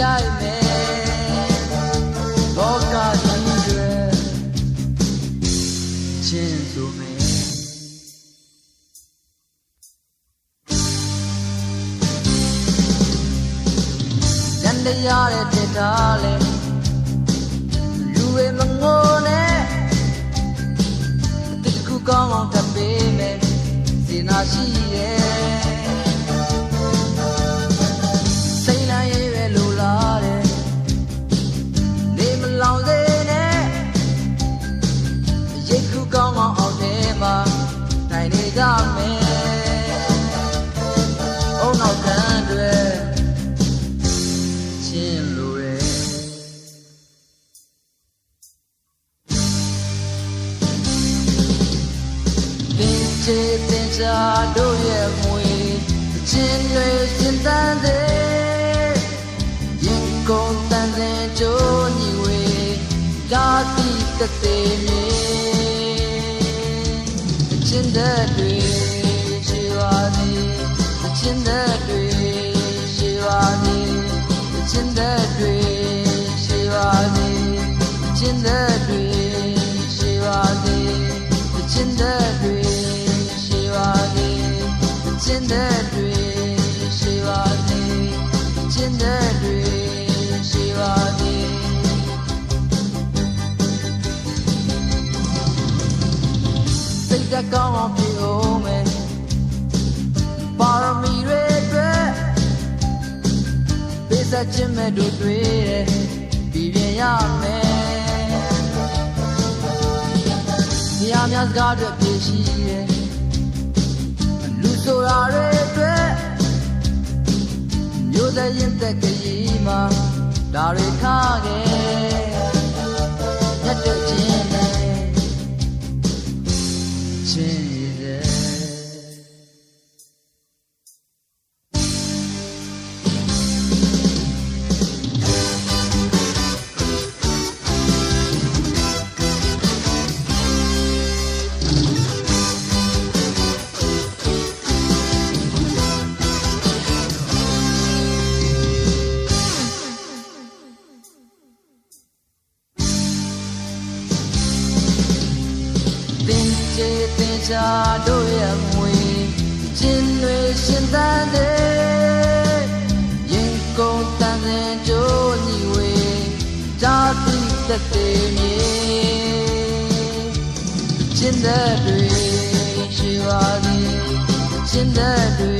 ရေရှူရှိုက်မယ်ဘောကကြီးတွေချင်းဆိုမယ်ရန်တရားတဲ့တက်တာလေလူဝေမငိုနဲ့တခုကောင်းအောင်တပေးမယ်စေနာရှိရဲ့ တင်ချာတို့ရဲ့မွေချင်းတွေရှင်တန်းတဲ့ရင်ကုန်တန်စင်ကြိုးညီဝေဓာတိတသေးမြေချင်းတဲ့တွေရှိပါသည်ချင်းတဲ့တွေရှိပါသည်ချင်းတဲ့တွေရှိပါစေချင်းတဲ့ ချင်းတဲ့တွေရှိပါစေစိတ်ဓာတ်ကောင်းအောင်ပြေအောင်မယ်ပါရမီတွေအတွက်ပေးဆက်ခြင်းမဲ့တို့တွေ့တယ်ပြည်ပြင်းရမယ်။ညများစကားတွေပြည့်ရှိတယ်လူဆိုတာတွေအတွက် မျိုးသက်ရင်သက်ကြီးမှာဒါတွေထားခဲ့ညတ်တဲ့ခြင်းနဲ့ချင်း တင်ချေတင်ချာတို့ရဲ့မွေချင်းတွေရှင်တန်းတဲ့ရင်ကုန်တန်စင်ကြိုးညီဝေဓာတိတသေးမြေချင်းတဲ့တွေရှိပါသည်ချင်းတဲ့တွေ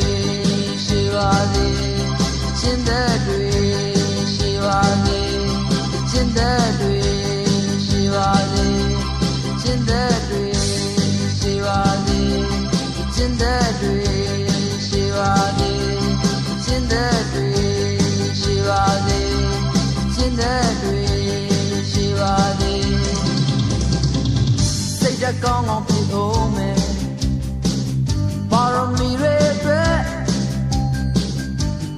တ်ဓာတ်ကောင်းအောင်ဖြစ်အောင်မယ်ပါရမီတွေအတွက်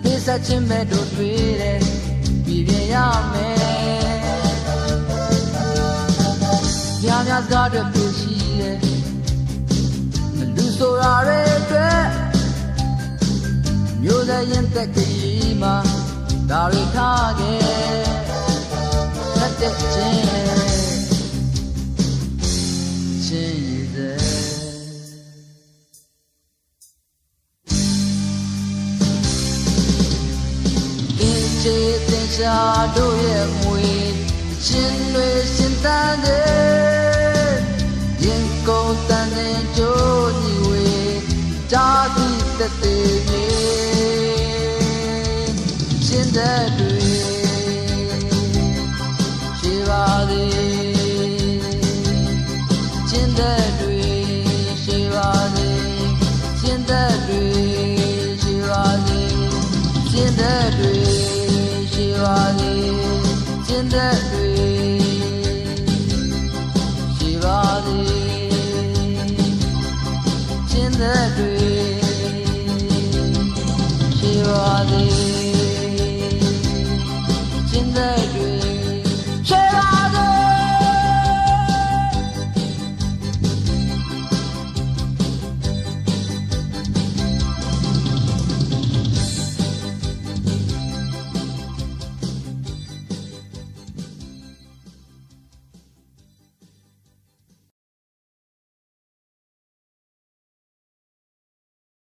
ပေးဆက်ခြင်းမဲ့တို့တွေ့တယ်ပြည်ပြရမယ်များများစကားတွေပြည့်ရှိတယ်လူဆိုတာတွေအတွက်မျိုးသက်ရင်သက်ကြီးမှာဒါတွေထားခဲ့သက်တဲ့ချင်းချင်း တင်ချာတို့ရဲ့မွေချင်းတွေရှင်တန်းတဲ့ရင်ကုန်တန်တဲ့ကြိုးညီဝေဓာတိတသေးမြေ ဆက်တွေရှိပါသည်